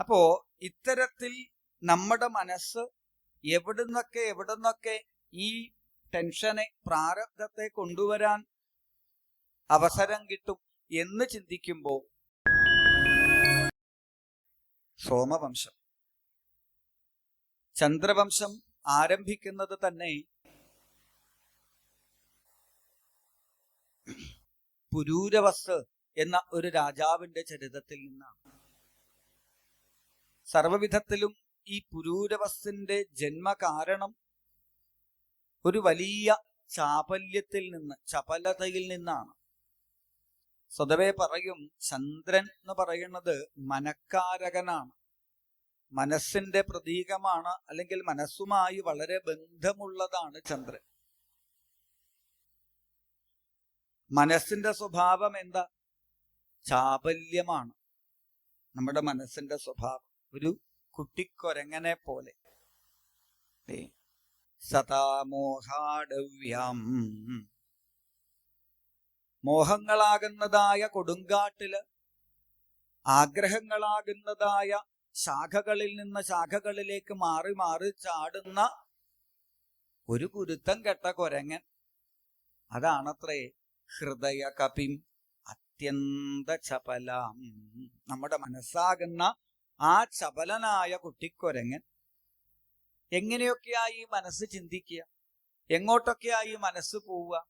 അപ്പോ ഇത്തരത്തിൽ നമ്മുടെ മനസ്സ് എവിടുന്നൊക്കെ എവിടുന്നൊക്കെ ഈ ടെൻഷനെ പ്രാരബ്ധത്തെ കൊണ്ടുവരാൻ അവസരം കിട്ടും എന്ന് ചിന്തിക്കുമ്പോൾ സോമവംശം. ചന്ദ്രവംശം ആരംഭിക്കുന്നത് തന്നെ പുരൂരവസ് എന്ന ഒരു രാജാവിന്റെ ചരിതത്തിൽ നിന്നാണ്. സർവവിധത്തിലും ഈ പുരൂരവസ്സിന്റെ ജന്മകാരണം ഒരു വലിയ ചാപല്യത്തിൽ നിന്ന് ചപലതയിൽ നിന്നാണ്. സ്വതവേ പറയും ചന്ദ്രൻ എന്ന് പറയുന്നത് മനക്കാരകനാണ്. മനസ്സിന്റെ പ്രതീകമാണ് അല്ലെങ്കിൽ മനസ്സുമായി വളരെ ബന്ധമുള്ളതാണ് ചന്ദ്രൻ. മനസ്സിന്റെ സ്വഭാവം എന്താ? ചാപല്യമാണ്. നമ്മുടെ മനസ്സിന്റെ സ്വഭാവം. ഒരു കുട്ടിക്കൊരങ്ങനെ പോലെ. സതാമോഹാടവ്യം മോഹങ്ങളാകുന്നതായ കൊടുങ്കാട്ടിൽ ആഗ്രഹങ്ങളാകുന്നതായ ശാഖകളിൽ നിന്ന് ശാഖകളിലേക്ക് മാറി മാറി ചാടുന്ന ഒരു കുരുത്തം കെട്ട കൊരങ്ങൻ. അതാണത്രേ ഹൃദയ കപിം അത്യന്ത ചപലാം. നമ്മുടെ മനസ്സാകുന്ന ആ ചപലനായ കുട്ടിക്കൊരങ്ങൻ എങ്ങനെയൊക്കെയായി മനസ്സ് ചിന്തിക്കുക? എങ്ങോട്ടൊക്കെയായി മനസ്സ് പോവുക?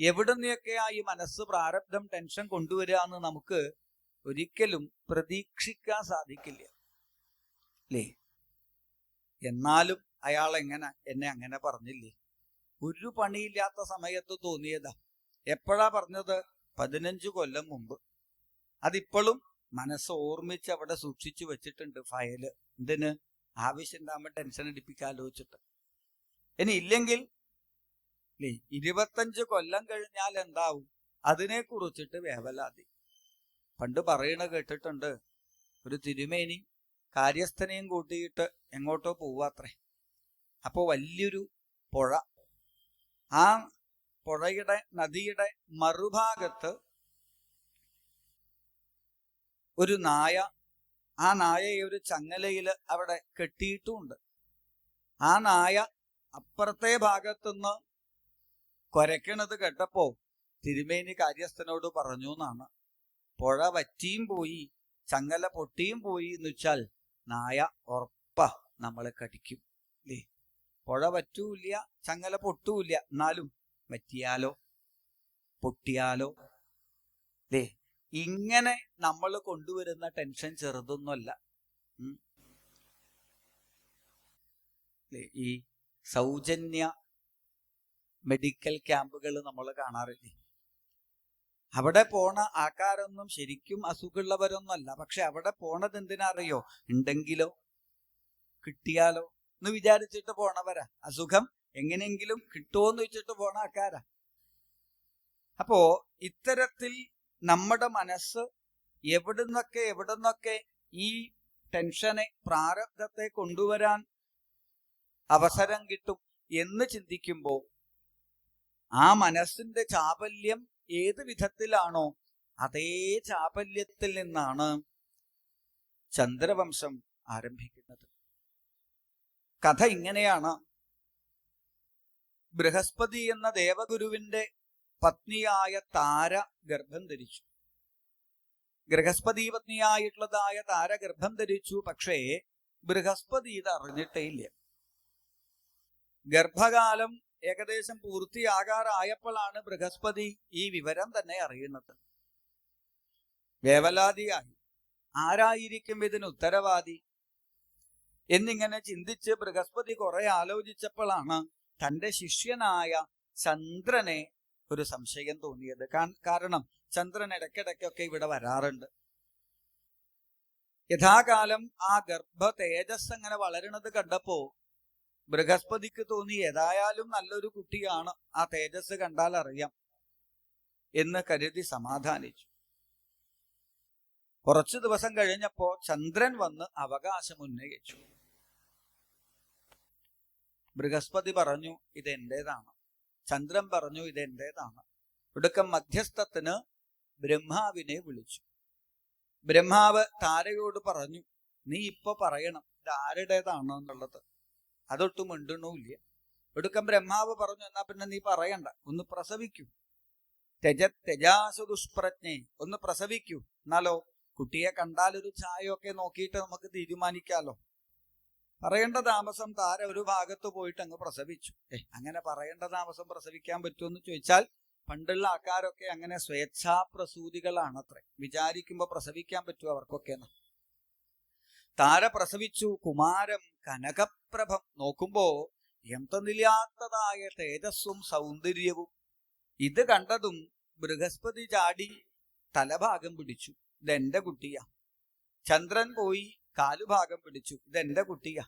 എവിടുന്നൊക്കെയായി മനസ്സ് പ്രാരബ്ധം ടെൻഷൻ കൊണ്ടുവരിക എന്ന് നമുക്ക് ഒരിക്കലും പ്രതീക്ഷിക്കാൻ സാധിക്കില്ല. അല്ലേ എന്നാലും അയാൾ എങ്ങനെ എന്നെ അങ്ങനെ പറഞ്ഞില്ലേ? ഒരു പണിയില്ലാത്ത സമയത്ത് തോന്നിയതാ. എപ്പോഴാ പറഞ്ഞത്? പതിനഞ്ചു കൊല്ലം മുമ്പ്. അതിപ്പോഴും മനസ്സ് ഓർമ്മിച്ച് അവിടെ സൂക്ഷിച്ചു വെച്ചിട്ടുണ്ട് ഫയൽ. എന്തിന്? ആവശ്യം ഉണ്ടാകുമ്പോൾ ടെൻഷൻ അടിപ്പിക്കാൻ ആലോചിച്ചിട്ട്. ഇനി ഇല്ലെങ്കിൽ ഇരുപത്തഞ്ച് കൊല്ലം കഴിഞ്ഞാൽ എന്താവും? അതിനെ കുറിച്ചിട്ട് വേവലാതി. പണ്ട് പറയണ കേട്ടിട്ടുണ്ട് ഒരു തിരുമേനി കാര്യസ്ഥനെയും കൂട്ടിയിട്ട് എങ്ങോട്ടോ പോവാത്രേ അപ്പോൾ വലിയൊരു പുഴ. ആ പുഴയുടെ നദിയുടെ മറുഭാഗത്ത് ഒരു നായ ആ നായയെ ഒരു ചങ്ങലയിൽ അവിടെ കെട്ടിയിട്ടുമുണ്ട്. ആ നായ അപ്പുറത്തെ ഭാഗത്തുനിന്ന് കുരയ്ക്കണത് കേട്ടപ്പോ തിരുമേനി കാര്യസ്ഥനോട് പറഞ്ഞു എന്നാണ്. പുഴ വറ്റിയും പോയി ചങ്ങല പൊട്ടിയും പോയി എന്ന് വെച്ചാൽ നായ ഉറപ്പ നമ്മളെ കടിക്കും. അല്ലേ പുഴ പറ്റൂല്ല ചങ്ങല പൊട്ടൂല്ല എന്നാലും വറ്റിയാലോ? പൊട്ടിയാലോ? അല്ലേ ഇങ്ങനെ നമ്മൾ കൊണ്ടുവരുന്ന ടെൻഷൻ ചെറുതൊന്നുമല്ല. ഈ സൗജന്യ മെഡിക്കൽ ക്യാമ്പുകൾ നമ്മൾ കാണാറില്ലേ? അവിടെ പോണ ആൾക്കാരൊന്നും ശരിക്കും അസുഖമുള്ളവരൊന്നുമല്ല. പക്ഷെ അവിടെ പോണത് എന്തിനാ അറിയോ ഉണ്ടെങ്കിലോ? കിട്ടിയാലോ? എന്ന് വിചാരിച്ചിട്ട് പോണവരാ. അസുഖം എങ്ങനെയെങ്കിലും കിട്ടുമോ എന്ന് വെച്ചിട്ട് പോണ ആൾക്കാരാ. അപ്പോ ഇത്തരത്തിൽ നമ്മുടെ മനസ്സ് എവിടുന്നൊക്കെ എവിടുന്നൊക്കെ ഈ ടെൻഷനെ പ്രാരബ്ധത്തെ കൊണ്ടുവരാൻ അവസരം കിട്ടും എന്ന് ചിന്തിക്കുമ്പോൾ ആ മനസ്സിന്റെ ചാപല്യം ഏത് വിധത്തിലാണോ അതേ ചാപല്യത്തിൽ നിന്നാണ് ചന്ദ്രവംശം ആരംഭിക്കുന്നത്. കഥ ഇങ്ങനെയാണ്. ബൃഹസ്പതി എന്ന ദേവഗുരുവിന്റെ പത്നിയായ താര ഗർഭം ധരിച്ചു. ബൃഹസ്പതി പത്നിയായിട്ടുള്ളതായ താര ഗർഭം ധരിച്ചു പക്ഷേ ബൃഹസ്പതി ഇത് അറിഞ്ഞിട്ടേ ഇല്ല ഗർഭകാലം ഏകദേശം പൂർത്തിയാകാറായപ്പോഴാണ് ബൃഹസ്പതി ഈ വിവരം തന്നെ അറിയുന്നത്. വേവലാതിയായി. ആരായിരിക്കും ഇതിന് ഉത്തരവാദി? എന്നിങ്ങനെ ചിന്തിച്ച് ബൃഹസ്പതി കുറെ ആലോചിച്ചപ്പോഴാണ് തന്റെ ശിഷ്യനായ ചന്ദ്രനെ ഒരു സംശയം തോന്നിയത്. കാരണം ചന്ദ്രൻ ഇടയ്ക്കിടയ്ക്കൊക്കെ ഇവിടെ വരാറുണ്ട്. യഥാകാലം ആ ഗർഭ തേജസ് അങ്ങനെ വളരണത് കണ്ടപ്പോ ബൃഹസ്പതിക്ക് തോന്നി ഏതായാലും നല്ലൊരു കുട്ടിയാണ് ആ തേജസ് കണ്ടാൽ അറിയാം എന്ന് കരുതി സമാധാനിച്ചു. കുറച്ചു ദിവസം കഴിഞ്ഞപ്പോ ചന്ദ്രൻ വന്ന് അവകാശം ഉന്നയിച്ചു. ബൃഹസ്പതി പറഞ്ഞു ഇത് എന്റേതാണ് ചന്ദ്രൻ പറഞ്ഞു ഇത് എന്റേതാണ് ഒടുക്കം മധ്യസ്ഥത്തിന് ബ്രഹ്മാവിനെ വിളിച്ചു. ബ്രഹ്മാവ് താരയോട് പറഞ്ഞു നീ ഇപ്പൊ പറയണം ഇത് ആരുടേതാണോ എന്നുള്ളത്. അതൊട്ടും മിണ്ടണമില്ല ഒടുക്കം ബ്രഹ്മാവ് പറഞ്ഞു എന്നാ പിന്നെ നീ പറയണ്ട ഒന്ന് പ്രസവിക്കൂ. തെജ തെജാസു ദുഷ്പ്രജ്ഞേ ഒന്ന് പ്രസവിക്കൂ. എന്നാലോ കുട്ടിയെ കണ്ടാൽ ഒരു ചായയൊക്കെ നോക്കിയിട്ട് നമുക്ക് തീരുമാനിക്കാലോ. പറയേണ്ട താമസം താര ഒരു ഭാഗത്ത് പോയിട്ട് അങ്ങ് പ്രസവിച്ചു. ഏ അങ്ങനെ പറയേണ്ട താമസം പ്രസവിക്കാൻ പറ്റുമെന്ന് ചോദിച്ചാൽ പണ്ടുള്ള ആൾക്കാരൊക്കെ അങ്ങനെ സ്വേച്ഛാപ്രസൂതികളാണ് അത്ര വിചാരിക്കുമ്പോൾ പ്രസവിക്കാൻ പറ്റുമോ അവർക്കൊക്കെ താര പ്രസവിച്ചു കുമാരം കനകപ്രഭം നോക്കുമ്പോ എന്തെന്നില്ലാത്തതായ തേജസ്സും സൗന്ദര്യവും. ഇത് കണ്ടതും ബൃഹസ്പതി ചാടി തലഭാഗം പിടിച്ചു. ഇതെന്റെ കുട്ടിയാ. ചന്ദ്രൻ പോയി കാലുഭാഗം പിടിച്ചു. ഇതെന്റെ കുട്ടിയാ.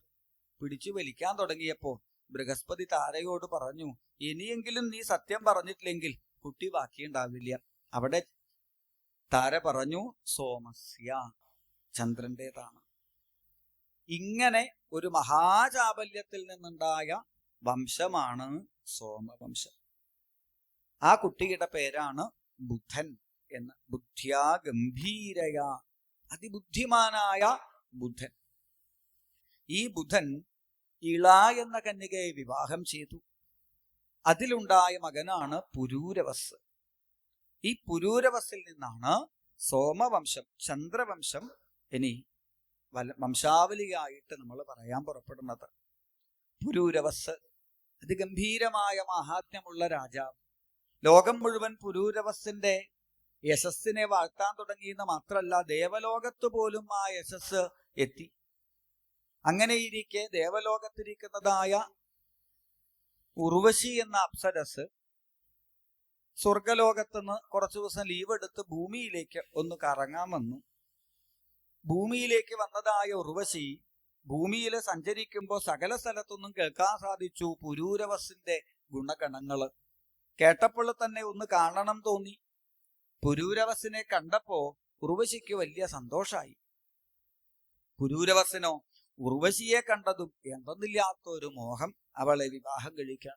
പിടിച്ചു വലിക്കാൻ തുടങ്ങിയപ്പോ ബൃഹസ്പതി താരയോട് പറഞ്ഞു ഇനിയെങ്കിലും നീ സത്യം പറഞ്ഞിട്ടില്ലെങ്കിൽ കുട്ടി ബാക്കിയുണ്ടാവില്ല. അവിടെ താര പറഞ്ഞു സോമസ്യ ചന്ദ്രന്റേതാണ്. ഇങ്ങനെ ഒരു മഹാചാബല്യത്തിൽ നിന്നുണ്ടായ വംശമാണ് സോമവംശം. ആ കുട്ടിയുടെ പേരാണ് ബുധൻ എന്ന് ബുദ്ധ്യാ ഗംഭീരയ അതിബുദ്ധിമാനായ ബുധൻ ഈ ബുദ്ധൻ ഇള എന്ന കന്യകയെ വിവാഹം ചെയ്തു. അതിലുണ്ടായ മകനാണ് പുരൂരവസ്. ഈ പുരൂരവസിൽ നിന്നാണ് സോമവംശം ചന്ദ്രവംശം ഇനി വംശാവലിയായിട്ട് നമ്മൾ പറയാൻ പുറപ്പെടുന്നത്. പുരൂരവസ് അതിഗംഭീരമായ മാഹാത്മ്യമുള്ള രാജാവ്. ലോകം മുഴുവൻ പുരൂരവസിന്റെ യശസ്സിനെ വാഴ്ത്താൻ തുടങ്ങിയെന്ന് മാത്രമല്ല ദേവലോകത്ത് പോലും ആ യശസ് എത്തി. അങ്ങനെ ഇരിക്കെ ദേവലോകത്തിരിക്കുന്നതായ ഉർവശി എന്ന അപ്സരസ് സ്വർഗലോകത്തുനിന്ന് കുറച്ചു ദിവസം ലീവ് എടുത്ത് ഭൂമിയിലേക്ക് ഒന്ന് കറങ്ങാൻ വന്നു. ഭൂമിയിലേക്ക് വന്നതായ ഉർവശി ഭൂമിയിൽ സഞ്ചരിക്കുമ്പോൾ സകല സ്ഥലത്തൊന്നും കേൾക്കാൻ സാധിച്ചു പുരൂരവസിന്റെ ഗുണഗണങ്ങൾ. കേട്ടപ്പോൾ തന്നെ ഒന്ന് കാണണം തോന്നി. പുരൂരവസിനെ കണ്ടപ്പോ ഉർവശിക്ക് വലിയ സന്തോഷായി. പുരൂരവസിനോ ഉർവശിയെ കണ്ടതും എന്തെന്നില്ലാത്ത ഒരു മോഹം അവളെ വിവാഹം കഴിക്കാൻ.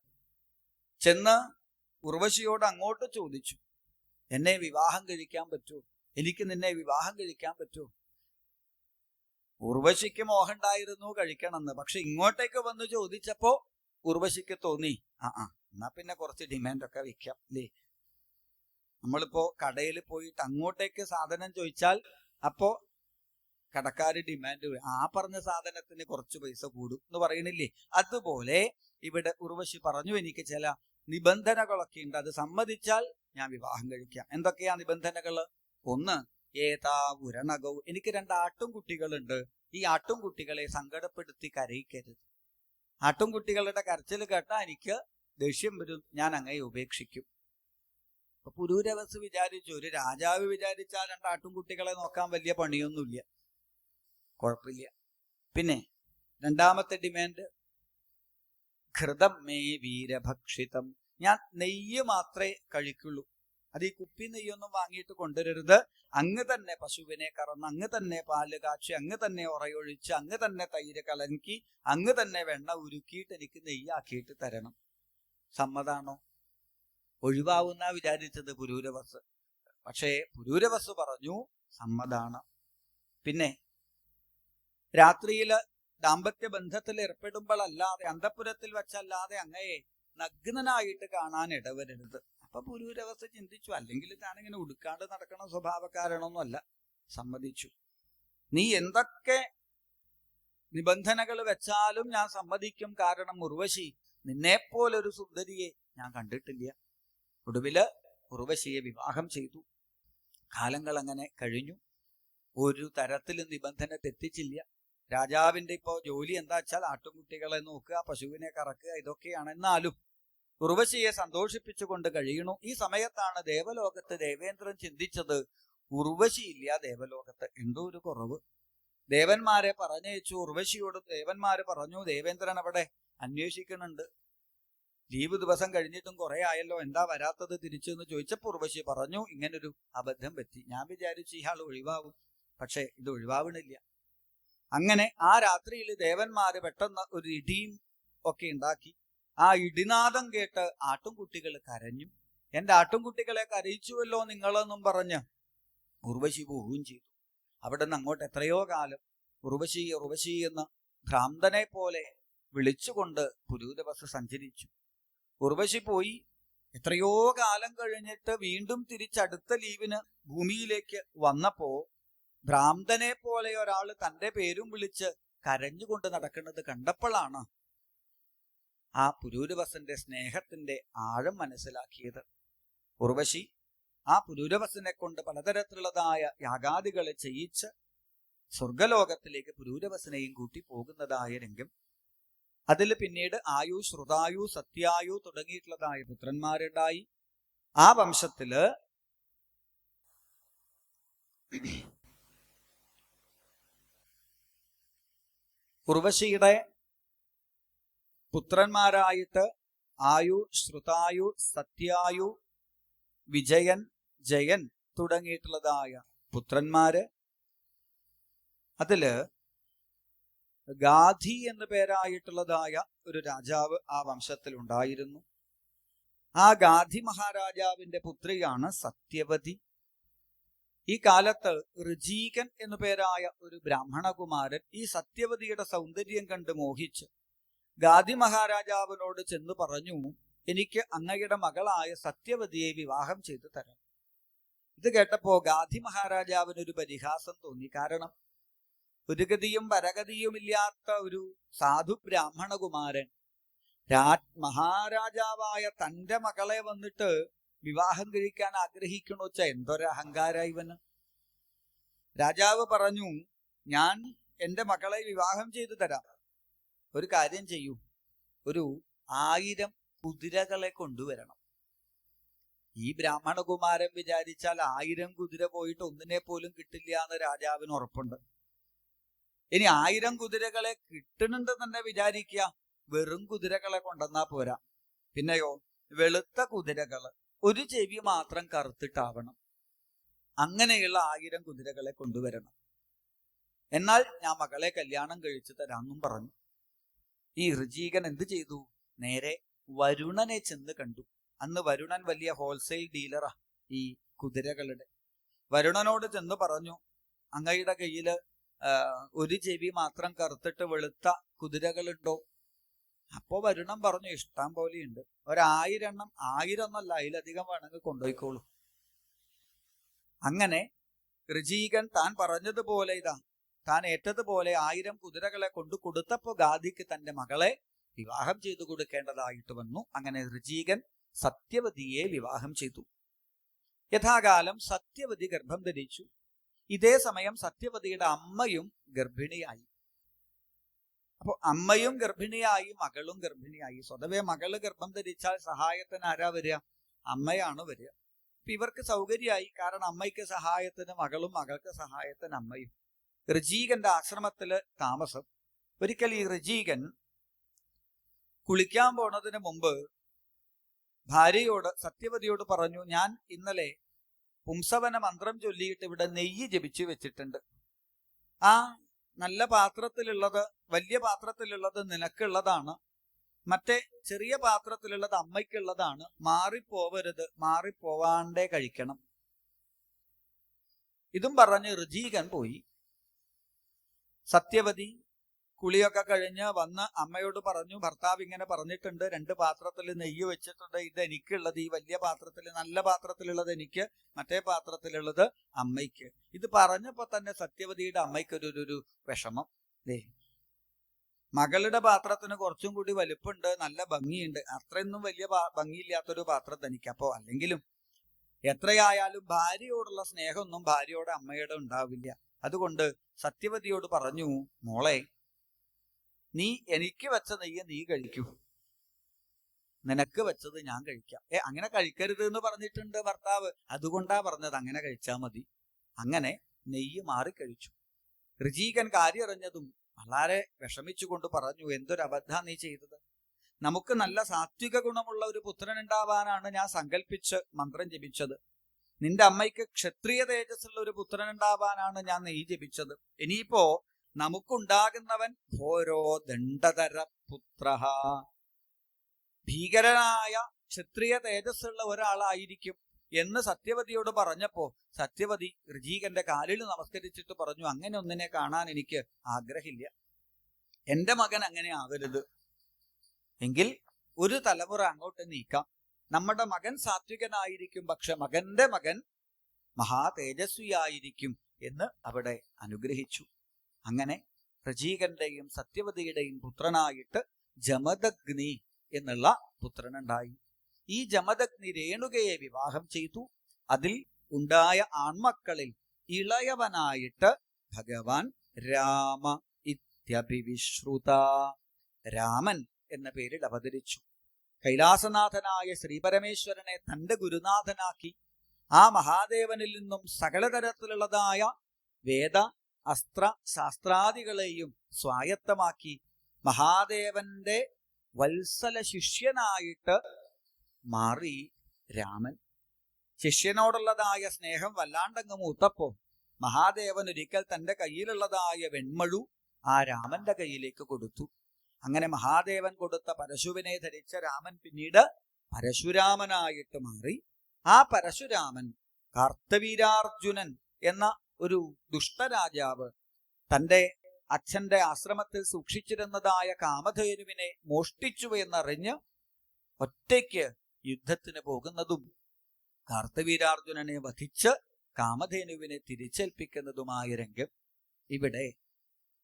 ചെന്ന് ഉർവശിയോട് അങ്ങോട്ട് ചോദിച്ചു എന്നെ വിവാഹം കഴിക്കാൻ പറ്റുമോ? എനിക്ക് നിന്നെ വിവാഹം കഴിക്കാൻ പറ്റുമോ? ഉർവശിക്ക് മോഹമുണ്ടായിരുന്നു കഴിക്കണമെന്ന്. പക്ഷെ ഇങ്ങോട്ടേക്ക് വന്ന് ചോദിച്ചപ്പോ ഉർവശിക്ക് തോന്നി ആ ആ എന്നാ പിന്നെ കുറച്ച് ഡിമാൻഡ് ഒക്കെ വെക്കാം അല്ലേ നമ്മളിപ്പോ കടയിൽ പോയിട്ട് അങ്ങോട്ടേക്ക് സാധനം ചോദിച്ചാൽ അപ്പോ കടക്കാർ ഡിമാൻഡ് ആ പറഞ്ഞ സാധനത്തിന് കുറച്ച് പൈസ കൂടും എന്ന് പറയണില്ലേ? അതുപോലെ ഇവിടെ ഉർവശി പറഞ്ഞു എനിക്ക് ചില നിബന്ധനകളൊക്കെ ഉണ്ട്. അത് സമ്മതിച്ചാൽ ഞാൻ വിവാഹം കഴിക്കാം. എന്തൊക്കെയാ നിബന്ധനകൾ ഒന്ന് ഏതാ ഉരണകവും എനിക്ക് രണ്ട് ആട്ടുംകുട്ടികളുണ്ട്. ഈ ആട്ടുംകുട്ടികളെ സങ്കടപ്പെടുത്തി കരയിക്കരുത്. ആട്ടുംകുട്ടികളുടെ കരച്ചിൽ കേട്ടാ എനിക്ക് ദേഷ്യം വരും. ഞാൻ അങ്ങനെ ഉപേക്ഷിക്കും. അപ്പൊ പുരൂരവസ് വിചാരിച്ചു ഒരു രാജാവ് വിചാരിച്ചാൽ രണ്ട് ആട്ടുംകുട്ടികളെ നോക്കാൻ വലിയ പണിയൊന്നുമില്ല. കുഴപ്പമില്ല. പിന്നെ രണ്ടാമത്തെ ഡിമാൻഡ് ഘൃതം മേ വീരഭക്ഷിതം. ഞാൻ നെയ്യ് മാത്രമേ കഴിക്കുള്ളൂ. അത് ഈ കുപ്പി നെയ്യൊന്നും വാങ്ങിയിട്ട് കൊണ്ടുവരരുത്. അങ്ങ് തന്നെ പശുവിനെ കറന്ന് അങ്ങ് തന്നെ പാൽ കാച്ചി അങ്ങ് തന്നെ ഉറയൊഴിച്ച് അങ്ങ് തന്നെ തൈര് കലങ്കി അങ്ങ് തന്നെ വെണ്ണ ഉരുക്കിയിട്ട് എനിക്ക് നെയ്യാക്കിയിട്ട് തരണം. സമ്മതാണോ? ഒഴിവാവുന്ന വിചാരിച്ചത് പുരൂരവസ് പക്ഷേ പുരൂരവസ് പറഞ്ഞു സമ്മതാണ്. പിന്നെ രാത്രിയിൽ ദാമ്പത്യ ബന്ധത്തിൽ ഏർപ്പെടുമ്പോഴല്ലാതെ അന്തപുരത്തിൽ വെച്ചല്ലാതെ അങ്ങയെ നഗ്നനായിട്ട് കാണാൻ ഇടവരരുത്. അപ്പൊ പുരൂരവസ്ഥ ചിന്തിച്ചു അല്ലെങ്കിൽ താനിങ്ങനെ ഉടുക്കാണ്ട് നടക്കണ സ്വഭാവക്കാരനൊന്നുമല്ല. സമ്മതിച്ചു. നീ എന്തൊക്കെ നിബന്ധനകൾ വെച്ചാലും ഞാൻ സമ്മതിക്കും. കാരണം ഉർവശി നിന്നെപ്പോലൊരു സുന്ദരിയെ ഞാൻ കണ്ടിട്ടില്ല. ഒടുവിൽ ഉർവശിയെ വിവാഹം ചെയ്തു. കാലങ്ങൾ അങ്ങനെ കഴിഞ്ഞു. ഒരു തരത്തിലും നിബന്ധന തെറ്റിച്ചില്ല രാജാവിന്റെ ഇപ്പോ ജോലി എന്താ വെച്ചാൽ ആട്ടുകുട്ടികളെ നോക്കുക പശുവിനെ കറക്കുക ഇതൊക്കെയാണ്. എന്നാലും ഉർവശിയെ സന്തോഷിപ്പിച്ചുകൊണ്ട് കഴിയണു ഈ സമയത്താണ് ദേവലോകത്ത് ദേവേന്ദ്രൻ ചിന്തിച്ചത് ഉർവശിയില്ല ദേവലോകത്ത്. എന്തോ ഒരു കുറവ്. ദേവന്മാരെ പറഞ്ഞയച്ചു ഉർവശിയോട് ദേവന്മാര് പറഞ്ഞു ദേവേന്ദ്രൻ അവിടെ അന്വേഷിക്കുന്നുണ്ട്. ലീവ് ദിവസം കഴിഞ്ഞിട്ടും കുറെ ആയല്ലോ എന്താ വരാത്തത് തിരിച്ചു എന്ന് ചോദിച്ചപ്പോൾ ഉർവശി പറഞ്ഞു ഇങ്ങനൊരു അബദ്ധം പറ്റി. ഞാൻ വിചാരിച്ചു ഇയാൾ ഒഴിവാകും പക്ഷേ ഇത് ഒഴിവാവണില്ല. അങ്ങനെ ആ രാത്രിയിൽ ദേവന്മാര് പെട്ടെന്ന് ഒരു ഇടിയും ഒക്കെ ഉണ്ടാക്കി. ആ ഇടിനാദം കേട്ട് ആട്ടുംകുട്ടികൾ കരഞ്ഞു. എന്റെ ആട്ടുംകുട്ടികളെ കരയിച്ചുവല്ലോ നിങ്ങളെന്നും പറഞ്ഞ്. ഉർവശി പോവുകയും ചെയ്തു. അവിടെ നിന്ന് അങ്ങോട്ട് എത്രയോ കാലം ഉർവശി ഉർവശി എന്ന് ഭ്രാന്തനെ പോലെ വിളിച്ചുകൊണ്ട് പുരൂരവസ് സഞ്ചരിച്ചു. ഉർവശി പോയി. എത്രയോ കാലം കഴിഞ്ഞിട്ട് വീണ്ടും തിരിച്ചടുത്ത ലീവിന് ഭൂമിയിലേക്ക് വന്നപ്പോ ഭ്രാന്തനെ പോലെ ഒരാൾ തന്റെ പേരും വിളിച്ച് കരഞ്ഞുകൊണ്ട് നടക്കുന്നത് കണ്ടപ്പോഴാണ് ആ പുരൂരവസന്റെ സ്നേഹത്തിന്റെ ആഴം മനസ്സിലാക്കിയത്. ഉർവശി ആ പുരൂരവസനെ കൊണ്ട് പലതരത്തിലുള്ളതായ യാഗാദികളെ ചെയ്യിച്ച് സ്വർഗലോകത്തിലേക്ക് പുരൂരവസനെയും കൂട്ടി പോകുന്നതായ രംഗം അതിൽ പിന്നീട് ആയു ശ്രുതായു സത്യായു തുടങ്ങിയിട്ടുള്ളതായ പുത്രന്മാരുണ്ടായി. ആ വംശത്തിൽ ഉർവശിയുടെ പുത്രന്മാരായിട്ട് ആയു ശ്രുതായു സത്യായു വിജയൻ ജയൻ തുടങ്ങിയിട്ടുള്ളതായ പുത്രന്മാര്. അതിൽ ഗാധി എന്ന പേരായിട്ടുള്ളതായ ഒരു രാജാവ് ആ വംശത്തിൽ ഉണ്ടായിരുന്നു. ആ ഗാധി മഹാരാജാവിന്റെ പുത്രിയാണ് സത്യവതി. ഈ കാലത്ത് ഋജീകൻ എന്നു പേരായ ഒരു ബ്രാഹ്മണകുമാരൻ ഈ സത്യവതിയുടെ സൗന്ദര്യം കണ്ട് മോഹിച്ച് ഗാധി മഹാരാജാവിനോട് ചെന്ന് പറഞ്ഞു എനിക്ക് അങ്ങയുടെ മകളായ സത്യവതിയെ വിവാഹം ചെയ്തു തരാം ഇത് കേട്ടപ്പോ ഗാധി മഹാരാജാവിന് ഒരു പരിഹാസം തോന്നി. കാരണം ഒരു ഗതിയും പരഗതിയുമില്ലാത്ത ഒരു സാധു ബ്രാഹ്മണകുമാരൻ രാ മഹാരാജാവായ തന്റെ മകളെ വന്നിട്ട് വിവാഹം കഴിക്കാൻ ആഗ്രഹിക്കണോ വെച്ച എന്തൊരഹങ്കാര ഇവന്. രാജാവ് പറഞ്ഞു ഞാൻ എന്റെ മകളെ വിവാഹം ചെയ്തു തരാം. ഒരു കാര്യം ചെയ്യൂ. ഒരു ആയിരം കുതിരകളെ കൊണ്ടുവരണം. ഈ ബ്രാഹ്മണകുമാരൻ വിചാരിച്ചാൽ ആയിരം കുതിര പോയിട്ട് ഒന്നിനെ പോലും കിട്ടില്ല എന്ന് രാജാവിന് ഉറപ്പുണ്ട്. ഇനി ആയിരം കുതിരകളെ കിട്ടുന്നുണ്ട് തന്നെ വിചാരിക്കുക. വെറും കുതിരകളെ കൊണ്ടുവന്നാ പോരാ. പിന്നെയോ വെളുത്ത കുതിരകൾ ഒരു ചെവി മാത്രം കറുത്തിട്ടാവണം. അങ്ങനെയുള്ള ആയിരം കുതിരകളെ കൊണ്ടുവരണം. എന്നാൽ ഞാൻ മകളെ കല്യാണം കഴിച്ചു തരാമെന്നും പറഞ്ഞു. ഈ ഋജീകൻ എന്ത് ചെയ്തു? നേരെ വരുണനെ ചെന്ന് കണ്ടു. അന്ന് വരുണൻ വലിയ ഹോൾസെയിൽ ഡീലറാ ഈ കുതിരകളുടെ. വരുണനോട് ചെന്ന് പറഞ്ഞു അങ്ങയുടെ കയ്യിൽ ഒരു ചെവി മാത്രം കറുത്തിട്ട് വെളുത്ത കുതിരകളുണ്ടോ? അപ്പോ വരുണം പറഞ്ഞു ഇഷ്ടം പോലെയുണ്ട്. ഒരായിരം എണ്ണം ആയിരം ഒന്നല്ല അതിലധികം വേണമെങ്കിൽ കൊണ്ടുപോയിക്കോളൂ. അങ്ങനെ ഋജീകൻ താൻ പറഞ്ഞതുപോലെ ഇതാ താൻ ഏറ്റതുപോലെ ആയിരം കുതിരകളെ കൊണ്ടു കൊടുത്തപ്പോ ഗാന്ധിക്ക് തന്റെ മകളെ വിവാഹം ചെയ്തു കൊടുക്കേണ്ടതായിട്ട് വന്നു. അങ്ങനെ ഋജീകൻ സത്യവതിയെ വിവാഹം ചെയ്തു. യഥാകാലം സത്യവതി ഗർഭം ധരിച്ചു. ഇതേ സമയം സത്യവതിയുടെ അമ്മയും ഗർഭിണിയായി. അപ്പോൾ അമ്മയും ഗർഭിണിയായി മകളും ഗർഭിണിയായി. സ്വതവേ മകൾ ഗർഭം ധരിച്ചാൽ സഹായത്തിന് ആരാ വരിക? അമ്മയാണ് വരിക. അപ്പൊ ഇവർക്ക് സൗകര്യമായി. കാരണം അമ്മയ്ക്ക് സഹായത്തിന് മകളും മകൾക്ക് സഹായത്തിന് അമ്മയും. ഋജീകന്റെ ആശ്രമത്തിൽ താമസം. ഒരിക്കൽ ഈ ഋജീകൻ കുളിക്കാൻ പോണതിന് മുമ്പ് ഭാര്യയോട് സത്യവതിയോട് പറഞ്ഞു ഞാൻ ഇന്നലെ പുംസവന മന്ത്രം ചൊല്ലിയിട്ട് ഇവിടെ നെയ്യ് ജപിച്ചു വെച്ചിട്ടുണ്ട്. ആ നല്ല പാത്രത്തിലുള്ളത് വലിയ പാത്രത്തിലുള്ളത് നിനക്കുള്ളതാണ്. മറ്റേ ചെറിയ പാത്രത്തിലുള്ളത് അമ്മയ്ക്കുള്ളതാണ്. മാറിപ്പോവരുത് മാറിപ്പോവാണ്ടേ കഴിക്കണം. ഇതും പറഞ്ഞ് ഋജീകൻ പോയി. സത്യവതി കുളിയൊക്കെ കഴിഞ്ഞ് വന്ന് അമ്മയോട് പറഞ്ഞു ഭർത്താവ് ഇങ്ങനെ പറഞ്ഞിട്ടുണ്ട് രണ്ട് പാത്രത്തിൽ നെയ്യ് വെച്ചിട്ടുണ്ട് ഇത് എനിക്കുള്ളത് ഈ വലിയ പാത്രത്തിൽ നല്ല പാത്രത്തിലുള്ളത് എനിക്ക് മറ്റേ പാത്രത്തിലുള്ളത് അമ്മയ്ക്ക്. ഇത് പറഞ്ഞപ്പോ തന്നെ സത്യവതിയുടെ അമ്മയ്ക്ക് ഒരു വിഷമം. ദേ മകളുടെ പാത്രത്തിന് കുറച്ചും കൂടി വലുപ്പുണ്ട് നല്ല ഭംഗിയുണ്ട്. അത്രയൊന്നും വലിയ ഭംഗിയില്ലാത്തൊരു പാത്രം തനിക്ക്. അപ്പോ അല്ലെങ്കിലും എത്രയായാലും ഭാര്യയോടുള്ള സ്നേഹമൊന്നും ഭാര്യയോടെ അമ്മയുടെ ഉണ്ടാവില്ല. അതുകൊണ്ട് സത്യവതിയോട് പറഞ്ഞു മോളെ നീ എനിക്ക് വെച്ച നെയ്യ് നീ കഴിക്കൂ. നിനക്ക് വെച്ചത് ഞാൻ കഴിക്കാം. ഏ അങ്ങനെ കഴിക്കരുത് എന്ന് പറഞ്ഞിട്ടുണ്ട് ഭർത്താവ്. അതുകൊണ്ടാ പറഞ്ഞത് അങ്ങനെ കഴിച്ചാ മതി. അങ്ങനെ നെയ്യ് മാറി കഴിച്ചു. ഋജീകൻ കാര്യറിഞ്ഞതും വളരെ വിഷമിച്ചുകൊണ്ട് പറഞ്ഞു എന്തൊരു അബദ്ധ നീ ചെയ്തത്. നമുക്ക് നല്ല സാത്വിക ഗുണമുള്ള ഒരു പുത്രൻ ഉണ്ടാവാനാണ് ഞാൻ സങ്കല്പിച്ച് മന്ത്രം ജപിച്ചത്. നിന്റെ അമ്മയ്ക്ക് ക്ഷത്രിയ തേജസ്സുള്ള ഒരു പുത്രൻ ഉണ്ടാവാനാണ് ഞാൻ നെയ്യ് ജപിച്ചത്. ഇനിയിപ്പോ നമുക്കുണ്ടാകുന്നവൻ ഓരോ ദണ്ഡതര പുത്ര ഭീകരനായ ക്ഷത്രിയ തേജസ്സുള്ള ഒരാളായിരിക്കും എന്ന് സത്യവതിയോട് പറഞ്ഞപ്പോ സത്യവതി ഋജീകന്റെ കാലിൽ നമസ്കരിച്ചിട്ട് പറഞ്ഞു അങ്ങനെ ഒന്നിനെ കാണാൻ എനിക്ക് ആഗ്രഹമില്ല. എന്റെ മകൻ അങ്ങനെ ആവരുത്. എങ്കിൽ ഒരു തലമുറ അങ്ങോട്ട് നീക്കാം. നമ്മുടെ മകൻ സാത്വികനായിരിക്കും പക്ഷെ മകന്റെ മകൻ മഹാ തേജസ്വിയായിരിക്കും എന്ന് അവിടെ അനുഗ്രഹിച്ചു. അങ്ങനെ പ്രജീകന്റെയും സത്യവതിയുടെയും പുത്രനായിട്ട് ജമദഗ്നി എന്നുള്ള പുത്രനുണ്ടായി. ഈ ജമദഗ്നി രേണുകയെ വിവാഹം ചെയ്തു. അതിൽ ഉണ്ടായ ആൺമക്കളിൽ ഇളയവനായിട്ട് ഭഗവാൻ രാമ ഇത്യഭിവിശ്രുത. രാമൻ എന്ന പേരിൽ അവതരിച്ചു. കൈലാസനാഥനായ ശ്രീപരമേശ്വരനെ തന്റെ ഗുരുനാഥനാക്കി. ആ മഹാദേവനിൽ നിന്നും സകലതരത്തിലുള്ളതായ വേദ അസ്ത്ര ശാസ്ത്രാദികളെയും സ്വായത്തമാക്കി മഹാദേവന്റെ വത്സല ശിഷ്യനായിട്ട് മാറി രാമൻ. ശിഷ്യനോടുള്ളതായ സ്നേഹം വല്ലാണ്ടങ്ങ് മൂത്തപ്പോ മഹാദേവൻ ഒരിക്കൽ തന്റെ കയ്യിലുള്ളതായ വെൺമഴു ആ രാമന്റെ കയ്യിലേക്ക് കൊടുത്തു. അങ്ങനെ മഹാദേവൻ കൊടുത്ത പരശുവിനെ ധരിച്ച രാമൻ പിന്നീട് പരശുരാമനായിട്ട് മാറി. ആ പരശുരാമൻ കാർത്തവീരാർജുനൻ എന്ന ഒരു ദുഷ്ടരാജാവ് തന്റെ അച്ഛന്റെ ആശ്രമത്തിൽ സൂക്ഷിച്ചിരുന്നതായ കാമധേനുവിനെ മോഷ്ടിച്ചു എന്നറിഞ്ഞ് ഒറ്റയ്ക്ക് യുദ്ധത്തിന് പോകുന്നതും കാർത്തവീരാർജുനനെ വധിച്ച് കാമധേനുവിനെ തിരിച്ചേൽപ്പിക്കുന്നതുമായ രംഗം ഇവിടെ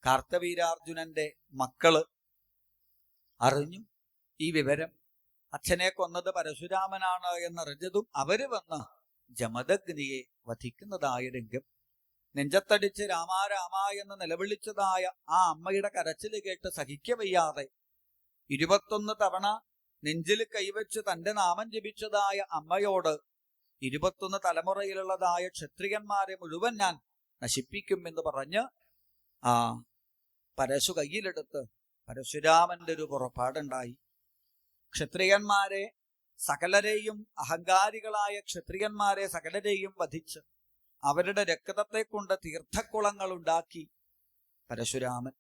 കാർത്തവീരാർജുനന്റെ മക്കൾ അറിഞ്ഞു. ഈ വിവരം അച്ഛനെ കൊന്നത് പരശുരാമനാണ് എന്നറിഞ്ഞതും അവർ വന്ന് ജമദഗ്നിയെ വധിക്കുന്നതായ രംഗം നെഞ്ചത്തടിച്ച് രാമാ രാമ എന്ന് നിലവിളിച്ചതായ ആ അമ്മയുടെ കരച്ചിൽ കേട്ട് സഹിക്കവയ്യാതെ ഇരുപത്തൊന്ന് തവണ നെഞ്ചിൽ കൈവച്ച് തന്റെ നാമം ജപിച്ചതായ അമ്മയോട് ഇരുപത്തൊന്ന് തലമുറയിലുള്ളതായ ക്ഷത്രിയന്മാരെ മുഴുവൻ ഞാൻ നശിപ്പിക്കും എന്ന് പറഞ്ഞ് ആ പരശു കയ്യിലെടുത്ത് പരശുരാമന്റെ ഒരു പുറപ്പാടുണ്ടായി. ക്ഷത്രിയന്മാരെ സകലരെയും അഹങ്കാരികളായ ക്ഷത്രിയന്മാരെ സകലരെയും വധിച്ച് അവരുടെ രക്തത്തെ കൊണ്ട് തീർത്ഥക്കുളങ്ങൾ ഉണ്ടാക്കി. പരശുരാമൻ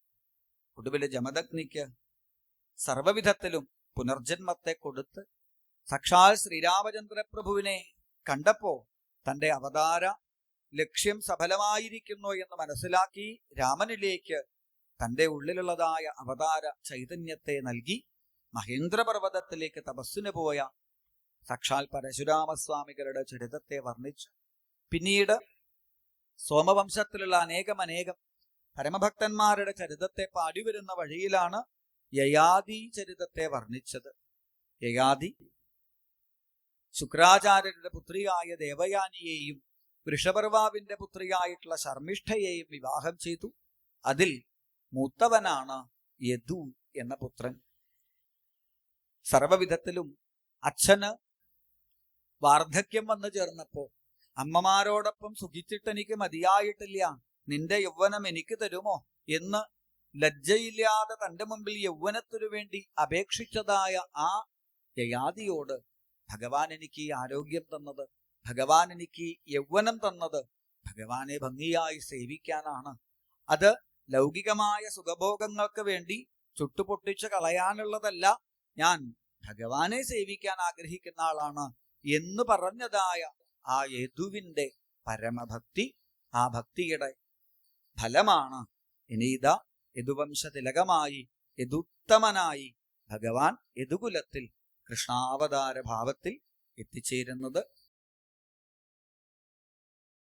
ഒടുവിലെ ജമദഗ്നിക്ക് സർവവിധത്തിലും പുനർജന്മത്തെ കൊടുത്ത് സാക്ഷാൽ ശ്രീരാമചന്ദ്രപ്രഭുവിനെ കണ്ടപ്പോ തന്റെ അവതാര ലക്ഷ്യം സഫലമായിരിക്കുന്നു എന്ന് മനസ്സിലാക്കി രാമനിലേക്ക് തന്റെ ഉള്ളിലുള്ളതായ അവതാര ചൈതന്യത്തെ നൽകി മഹേന്ദ്രപർവതത്തിലേക്ക് തപസ്സിന് പോയ സാക്ഷാൽ പരശുരാമസ്വാമികളുടെ ചരിതത്തെ വർണിച്ച് പിന്നീട് സോമവംശത്തിലുള്ള അനേകം അനേകം പരമഭക്തന്മാരുടെ ചരിതത്തെ പാടിവരുന്ന വഴിയിലാണ് യയാദി ചരിതത്തെ വർണിച്ചത്. യയാദി ശുക്രാചാര്യരുടെ പുത്രിയായ ദേവയാനിയെയും വൃഷപർവാവിന്റെ പുത്രിയായിട്ടുള്ള ശർമ്മിഷ്ഠയെയും വിവാഹം ചെയ്തു. അതിൽ മൂത്തവനാണ് യദു എന്ന പുത്രൻ. സർവവിധത്തിലും അച്ഛന് വാർദ്ധക്യം വന്നു ചേർന്നപ്പോ അമ്മമാരോടൊപ്പം സുഖിച്ചിട്ട് എനിക്ക് മതിയായിട്ടില്ല. നിന്റെ യൗവനം എനിക്ക് തരുമോ? എന്ന് ലജ്ജയില്ലാതെ തന്റെ മുമ്പിൽ യൗവനത്തിനു വേണ്ടി അപേക്ഷിച്ചതായ ആ യയാതിയോട് ഭഗവാൻ എനിക്ക് ആരോഗ്യം തന്നത്. ഭഗവാൻ എനിക്ക് യൗവനം തന്നത്. ഭഗവാനെ ഭംഗിയായി സേവിക്കാനാണ്. അത് ലൗകികമായ സുഖഭോഗങ്ങൾക്ക് വേണ്ടി ചുട്ടുപൊട്ടിച്ച് കളയാനുള്ളതല്ല. ഞാൻ ഭഗവാനെ സേവിക്കാൻ ആഗ്രഹിക്കുന്ന ആളാണ് എന്ന് പറഞ്ഞതായ ആ യേതുവിന്റെ പരമഭക്തി ആ ഭക്തിയുടെ ഫലമാണ് ഇനിയിത യദുവംശ തിലകമായി യദുത്തമനായി ഭഗവാൻ യദുകുലത്തിൽ കൃഷ്ണാവതാര ഭാവത്തിൽ എത്തിച്ചേരുന്നത്.